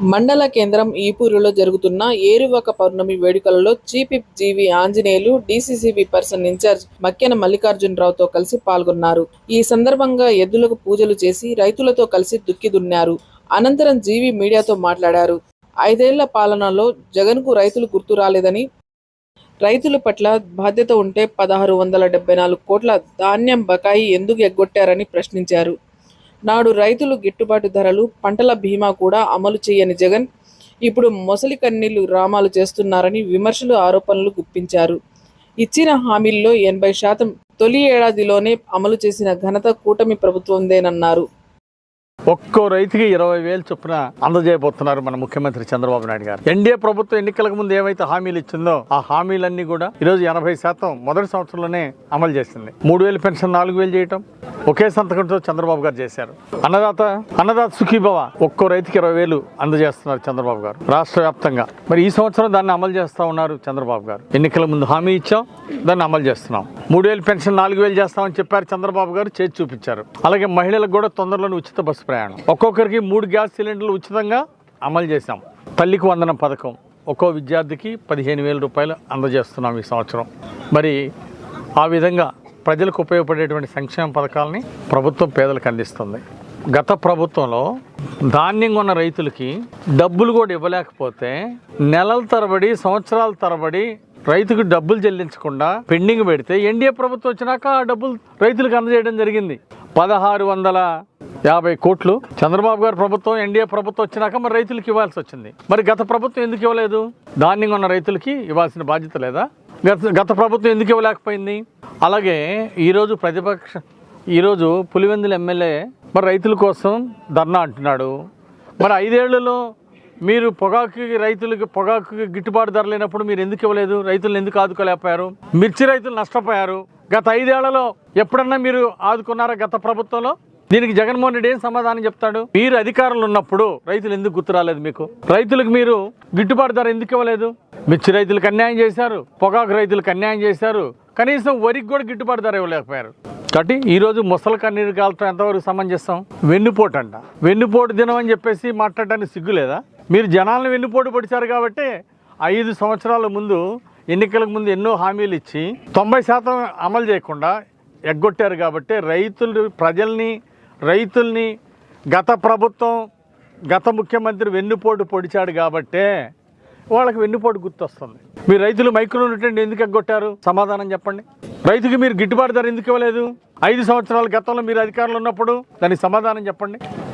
మండల కేంద్రం ఈపూరులో జరుగుతున్న Eruvaka Pournami వేడుకలలో chief GV Anjaneyulu DCCB person in charge Makkena మల్లికార్జునరావుతో కలిసి పాల్గొన్నారు. ఈ సందర్భంగా ఎద్దులకు పూజలు చేసి రైతులతో కలిసి దుక్కి దున్నారు. అనంతరం జీవి మీడియాతో మాట్లాడారు. ఐదేళ్ళ పాలనలో జగన్కు రైతులు గుర్తు రాలేదని రైతుల పట్ల బాధ్యత ఉంటే పదహారు వందల డెబ్బై నాలుగు కోట్ల ధాన్యం బకాయి ఎందుకు ఎగ్గొట్టారని ప్రశ్నించారు. నాడు రైతులు గిట్టుబాటు ధరలు పంటల బీమా కూడా అమలు చేయని జగన్ ఇప్పుడు మొసలి కన్నీళ్ళు రామాలు చేస్తున్నారని విమర్శలు ఆరోపణలు గుప్పించారు. ఇచ్చిన హామీల్లో ఎనభై శాతం తొలి ఏడాదిలోనే అమలు చేసిన ఘనత కూటమి ప్రభుత్వందేనన్నారు. ఒక్కో రైతుకి ఇరవై వేలు చొప్పున అందజేయబోతున్నారు మన ముఖ్యమంత్రి చంద్రబాబు నాయుడు గారు. ఎన్డీఏ ప్రభుత్వం ఎన్నికలకు ముందు ఏవైతే హామీలు ఇచ్చిందో ఆ హామీలన్నీ కూడా ఈరోజు ఎనభై శాతం మొదటి సంవత్సరంలోనే అమలు చేసింది. మూడు వేలు పెన్షన్ నాలుగు వేలు చేయటం ఒకే సంతకంతో చంద్రబాబు గారు చేశారు. అన్నదాత అన్నదాత సుఖీభవ ఒక్కో రైతుకి ఇరవై వేలు అందజేస్తున్నారు చంద్రబాబు గారు రాష్ట్ర వ్యాప్తంగా. మరి ఈ సంవత్సరం దాన్ని అమలు చేస్తా ఉన్నారు చంద్రబాబు గారు. ఎన్నికల ముందు హామీ ఇచ్చాం దాన్ని అమలు చేస్తున్నాం. మూడు వేలు పెన్షన్ నాలుగు వేలు చేస్తామని చెప్పారు చంద్రబాబు గారు చేసి చూపించారు. అలాగే మహిళలకు కూడా తొందరలోనే ఉచిత బస్సు ప్రయాణం. ఒక్కొక్కరికి మూడు గ్యాస్ సిలిండర్లు ఉచితంగా అమలు చేశాం. తల్లికి వందనం పథకం ఒక్కో విద్యార్థికి పదిహేను వేల రూపాయలు అందజేస్తున్నాం ఈ సంవత్సరం. మరి ఆ విధంగా ప్రజలకు ఉపయోగపడేటువంటి సంక్షేమ పథకాలని ప్రభుత్వం పేదలకు అందిస్తుంది. గత ప్రభుత్వంలో ధాన్యం ఉన్న రైతులకి డబ్బులు కూడా ఇవ్వలేకపోతే నెలల తరబడి సంవత్సరాల తరబడి రైతుకు డబ్బులు చెల్లించకుండా పెండింగ్ పెడితే ఎన్డీఏ ప్రభుత్వం వచ్చినాక ఆ డబ్బులు రైతులకు అందజేయడం జరిగింది. పదహారు వందల యాభై కోట్లు చంద్రబాబు గారి ప్రభుత్వం ఎన్డీఏ ప్రభుత్వం వచ్చినాక మరి రైతులకు ఇవ్వాల్సి వచ్చింది. మరి గత ప్రభుత్వం ఎందుకు ఇవ్వలేదు? ధాన్యం ఉన్న రైతులకి ఇవ్వాల్సిన బాధ్యత లేదా? గత గత ప్రభుత్వం ఎందుకు ఇవ్వలేకపోయింది? అలాగే ఈరోజు ప్రతిపక్ష ఈరోజు పులివెందుల ఎమ్మెల్యే మరి రైతుల కోసం ధర్నా అంటున్నాడు. మరి ఐదేళ్ళలో మీరు పొగాకు రైతులకి పొగాకు గిట్టుబాటు ధర లేనప్పుడు మీరు ఎందుకు ఇవ్వలేదు? రైతులను ఎందుకు ఆదుకోలేకపోయారు? మిర్చి రైతులు నష్టపోయారు. గత ఐదేళ్ళలో ఎప్పుడన్నా మీరు ఆదుకున్నారా గత ప్రభుత్వంలో? దీనికి జగన్మోహన్ రెడ్డి ఏం సమాధానం చెప్తాడు? మీరు అధికారంలో ఉన్నప్పుడు రైతులు ఎందుకు గుర్తు రాలేదు మీకు? రైతులకు మీరు గిట్టుబాటు ధర ఎందుకు ఇవ్వలేదు? మిర్చి రైతులకు అన్యాయం చేశారు పొగాకు రైతులకు అన్యాయం చేశారు కనీసం వరికి కూడా గిట్టుబాటు ధర ఇవ్వలేకపోయారు. కాబట్టి ఈరోజు ముసలి కన్నీరు కాలతో ఎంతవరకు సమంజసం? వెన్నుపోటు అంట. వెన్నుపోటు దినం అని చెప్పేసి మాట్లాడడానికి సిగ్గు లేదా? మీరు జనాలను వెన్నుపోటు పడిచారు కాబట్టి ఐదు సంవత్సరాల ముందు ఎన్నికలకు ముందు ఎన్నో హామీలు ఇచ్చి తొంభై శాతం అమలు చేయకుండా ఎగ్గొట్టారు కాబట్టి రైతులు ప్రజల్ని రైతుల్ని గత ప్రభుత్వం గత ముఖ్యమంత్రి వెన్నుపోటు పొడిచాడు కాబట్టే వాళ్ళకి వెన్నుపోటు గుర్తొస్తుంది. మీరు రైతులు మైక్రో న్యూట్రెంట్ ఎందుకు ఎగ్గొట్టారు? సమాధానం చెప్పండి. రైతుకి మీరు గిట్టుబాటు ధర ఎందుకు ఇవ్వలేదు? ఐదు సంవత్సరాల గతంలో మీరు అధికారంలో ఉన్నప్పుడు దానికి సమాధానం చెప్పండి.